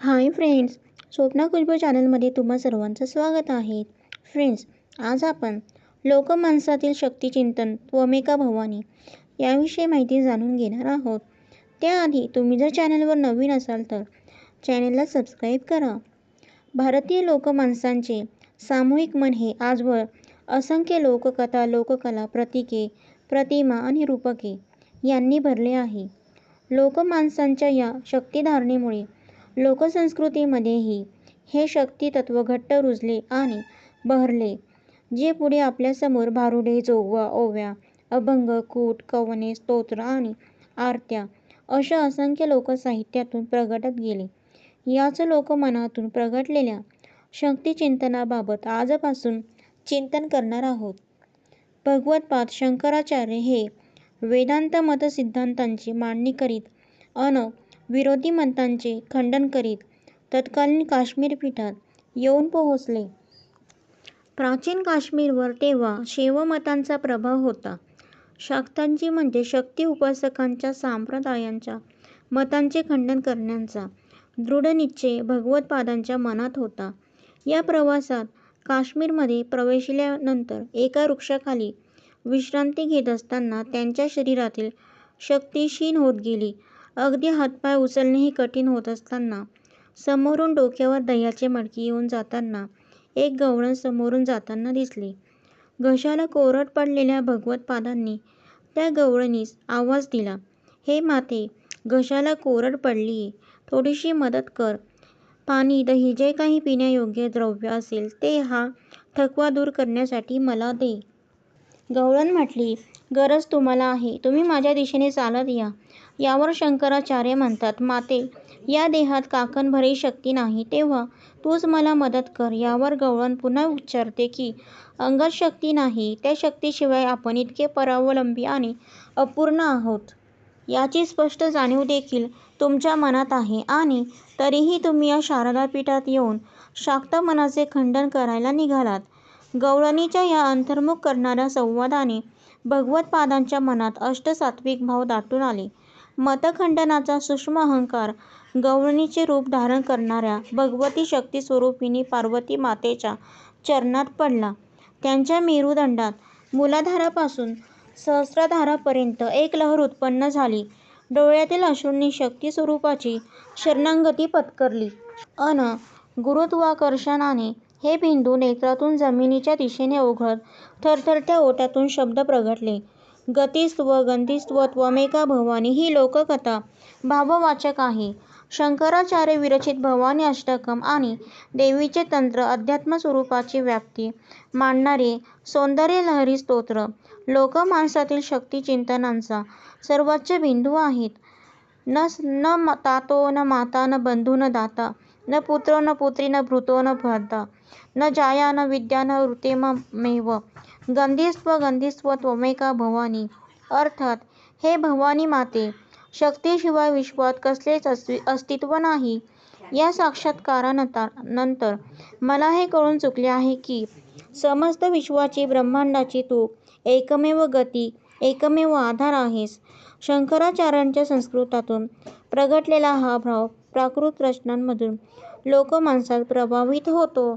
Hi friends Swapna Khushboo चॅनलमध्ये तुम्हा सर्वांचं स्वागत आहे. फ्रेंड्स आज आपण लोकमानसातील शक्तिचिंतन त्वमेका भवानी याविषयी माहिती जाणून घेणार आहोत. त्याआधी तुम्ही जर चॅनलवर नवीन असाल तर चॅनलला सबस्क्राईब करा. भारतीय लोकमानसांचे सामूहिक मन हे आजवर असंख्य लोककथा लोककला प्रतीके प्रतिमा आणि रूपके यांनी भरले आहे. लोकमानसांच्या या शक्तिधारणेमुळे लोकसंस्कृतीमध्येही हे शक्तितत्त्व घट्ट रुजले आणि बहरले जे पुढे आपल्यासमोर भारुडे जोगवा ओव्या अभंग कूट कवने स्तोत्र आणि आरत्या अशा असंख्य लोकसाहित्यातून प्रगटत गेले. याच लोकमनातून प्रगटलेल्या शक्तिचिंतनाबाबत आजपासून चिंतन करणार आहोत. भगवद्पाद शंकराचार्य हे वेदांत मतसिद्धांतांची मांडणी करीत अन विरोधी मतांचे खंडन करीत तत्कालीन काश्मीर पीठात येऊन पोहोचले. प्राचीन काश्मीरवर तेव्हा शैवमतांचा प्रभाव होता. शाक्तांची म्हणजे शक्ती उपासकांच्या सांप्रदायांच्या मतांचे खंडन करण्याचा दृढ निश्चय मनात होता. या प्रवासात काश्मीरमध्ये प्रवेशल्यानंतर एका वृक्षाखाली विश्रांती घेत असताना त्यांच्या शरीरातील शक्ती क्षीण होत गेली. अगदी हातपाय उचलणेही कठीण होत असताना समोरून डोक्यावर दह्याचे मडके येऊन जाताना एक गवळण समोरून जाताना दिसले. घशाला कोरड पडलेल्या भगवत्पादांनी त्या गवळणीस आवाज दिला हे माते घशाला कोरड पडलीये. थोडीशी मदत कर. पाणी दही जे काही पिण्यायोग्य द्रव्य असेल ते हा थकवा दूर करण्यासाठी मला दे. गवळण म्हटली गरज तुम्हाला आहे. तुम्ही माझ्या दिशेने चालत या. यावर शंकराचार्य म्हणतात माते या देहात काकणभरही शक्ती नाही. तेव्हा तूच मला मदत कर. यावर गवळण पुन्हा उच्चारते की अंगात शक्ती नाही. त्या शक्तीशिवाय आपण इतके परावलंबी आणि अपूर्ण आहोत याची स्पष्ट जाणीव देखील तुमच्या मनात आहे. आणि तरीही तुम्ही या शारदापीठात येऊन शाक्त मनाचे खंडन करायला निघालात. गवळणीच्या या अंतर्मुख करणाऱ्या संवादाने भगवतपादांच्या मनात अष्टसात्विक भाव दाटून आले. मतखंडनाचा सूक्ष्म अहंकार गवळणीचे रूप धारण करणाऱ्या भगवती शक्तिस्वरूपिणी पार्वती मातेच्या चरणात पडला. त्यांच्या मेरुदंडात मूलाधारापासून सहस्राधारापर्यंत एक लहर उत्पन्न झाली. डोळ्यातील अश्रूंनी शक्तीस्वरूपाची शरणागती पत्करली. अन गुरुत्वाकर्षणाने हे बिंदू नेत्रातून जमिनीच्या दिशेने ओघळत थरथरत्या ओठातून शब्द प्रगटले. गतिस्त्व गंधिस्त्व त्वमेका भवानी ही लोककथा भाववाचक आहे. शंकराचार्य विरचित भवानी अष्टकम आणि देवीचे तंत्र अध्यात्म स्वरूपाची व्याप्ती मांडणारे सौंदर्यलहरी स्तोत्र लोकमानसातील शक्तिचिंतनाचा सर्वोच्च बिंदू आहेत. न तातो न माता न बंधू न दाता न पुत्रो न पुत्री न भृतो न भ्राता न जाया न विद्या न ऋतेममेव गंधिस्त्व गंधिस्त्व त्वमेका भवानी. अर्थात हे भवानी माते शक्तीशिवाय विश्वात कसलेच अस्तित्व नाही. या साक्षात्कारानंतर मला हे कळून चुकले आहे की समस्त विश्वाची ब्रह्मांडाची तू एकमेव गती एकमेव आधार आहेस. शंकराचार्यांच्या संस्कृतातून प्रगटलेला हा भाव प्राकृत रचनांमधून लोकमानसात प्रभावित होतो.